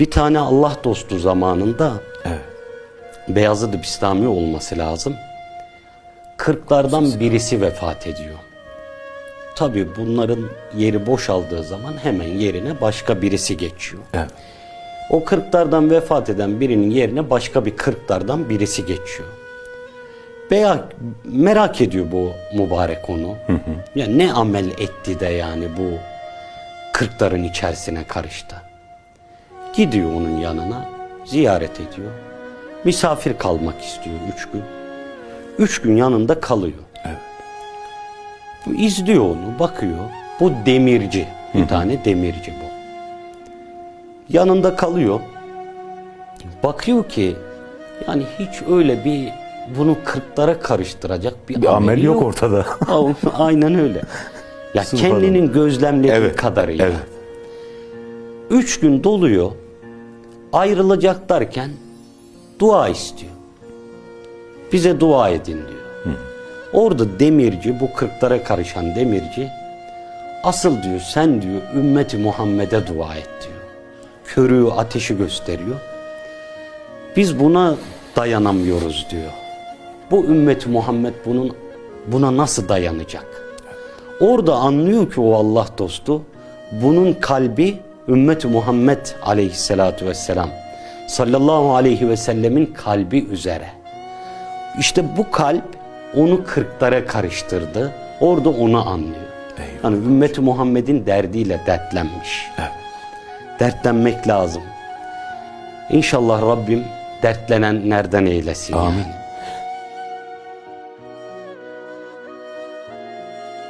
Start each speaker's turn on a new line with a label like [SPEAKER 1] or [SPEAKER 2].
[SPEAKER 1] Bir tane Allah dostu zamanında
[SPEAKER 2] Evet.
[SPEAKER 1] Beyazıt Bistami olması lazım. Kırklardan birisi vefat ediyor. Tabi bunların yeri boşaldığı zaman hemen yerine başka birisi geçiyor.
[SPEAKER 2] Evet.
[SPEAKER 1] O kırklardan vefat eden birinin yerine başka bir kırklardan birisi geçiyor. Veya merak ediyor bu mübarek onu. Ya ne amel etti de yani bu kırkların içerisine karıştı. Gidiyor onun yanına, ziyaret ediyor. Misafir kalmak istiyor üç gün. Üç gün yanında kalıyor.
[SPEAKER 2] Evet.
[SPEAKER 1] İzliyor onu, bakıyor. Bu demirci, bir tane demirci bu. Yanında kalıyor. Bakıyor ki yani hiç öyle bir bunu kırklara karıştıracak bir,
[SPEAKER 2] Bir amel
[SPEAKER 1] ameli
[SPEAKER 2] yok ortada.
[SPEAKER 1] Aynen öyle. Ya
[SPEAKER 2] Subhanallah.
[SPEAKER 1] kendinin gözlemlediği
[SPEAKER 2] Evet,
[SPEAKER 1] kadarıyla.
[SPEAKER 2] evet.
[SPEAKER 1] Üç gün doluyor. Ayrılacak derken dua istiyor. Bize dua edin diyor. Orada demirci, bu kırklara karışan demirci asıl diyor sen diyor ümmeti Muhammed'e dua et diyor. Körüğü ateşi gösteriyor. Biz buna dayanamıyoruz diyor. Bu ümmeti Muhammed bunun buna nasıl dayanacak? Orada anlıyor ki o Allah dostu bunun kalbi ümmeti Muhammed aleyhissalatu vesselam sallallahu aleyhi ve sellemin kalbi üzere. İşte bu kalp onu kırklara karıştırdı. Orada onu anlıyor. Yani ümmeti Muhammed'in derdiyle dertlenmiş. Dertlenmek lazım. İnşallah Rabbim dertlenenlerden eylesin.
[SPEAKER 2] Amin.
[SPEAKER 1] yani.